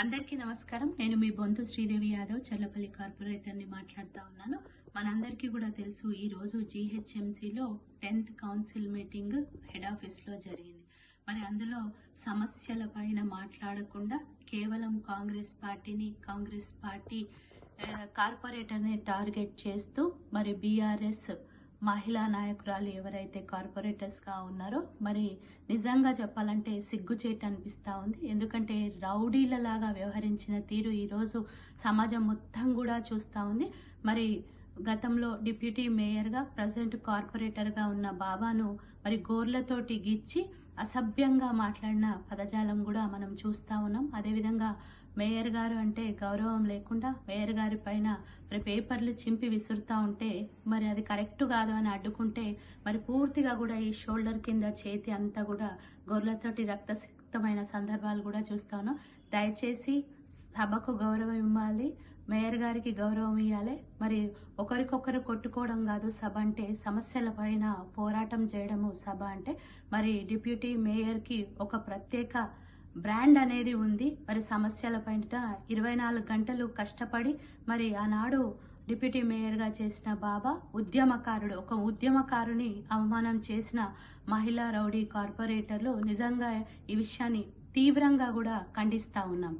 అందరికీ నమస్కారం. నేను మీ బొంతు శ్రీదేవి యాదవ్ చల్లపల్లి కార్పొరేటర్ని మాట్లాడుతూ ఉన్నాను. మనందరికీ కూడా తెలుసు ఈరోజు జీహెచ్ఎంసీలో టెన్త్ కౌన్సిల్ మీటింగ్ హెడ్ ఆఫీస్లో జరిగింది. మరి అందులో సమస్యల పైన మాట్లాడకుండా కేవలం కాంగ్రెస్ పార్టీని కాంగ్రెస్ పార్టీ కార్పొరేటర్ని టార్గెట్ చేస్తూ మరి బీఆర్ఎస్ మహిళా నాయకురాలు ఎవరైతే కార్పొరేటర్స్గా ఉన్నారో మరి నిజంగా చెప్పాలంటే సిగ్గుచేటు అనిపిస్తూ ఉంది. ఎందుకంటే రౌడీలలాగా వ్యవహరించిన తీరు ఈరోజు సమాజం మొత్తం కూడా చూస్తూ ఉంది. మరి గతంలో డిప్యూటీ మేయర్గా ప్రజెంట్ కార్పొరేటర్గా ఉన్న బాబాను మరి గోర్లతోటి గిచ్చి అసభ్యంగా మాట్లాడిన పదజాలం కూడా మనం చూస్తూ ఉన్నాం. అదేవిధంగా మేయర్ గారు అంటే గౌరవం లేకుండా మేయర్ గారి పైన మరి పేపర్లు చింపి విసురుతూ ఉంటే మరి అది కరెక్ట్ కాదు అని అడ్డుకుంటే మరి పూర్తిగా కూడా ఈ షోల్డర్ కింద చేతి అంతా కూడా గొర్రెలతోటి రక్తసిక్తమైన సందర్భాలు కూడా చూస్తా ఉన్నాం. దయచేసి సభకు గౌరవం ఇవ్వాలి. మేయర్ గారికి గౌరవం ఇవ్వాలి మరి ఒకరికొకరు కొట్టుకోవడం కాదు సభ అంటే సమస్యల పైన పోరాటం చేయడము సభ అంటే. మరి డిప్యూటీ మేయర్కి ఒక ప్రత్యేక బ్రాండ్ అనేది ఉంది. మరి సమస్యల పైన ఇరవై నాలుగు గంటలు కష్టపడి మరి ఆనాడు డిప్యూటీ మేయర్గా చేసిన బాబా ఉద్యమకారుడు ఒక ఉద్యమకారుని అవమానం చేసిన మహిళా రౌడీ కార్పొరేటర్లు నిజంగా ఈ విషయాన్ని తీవ్రంగా కూడా ఖండిస్తూ ఉన్నాం.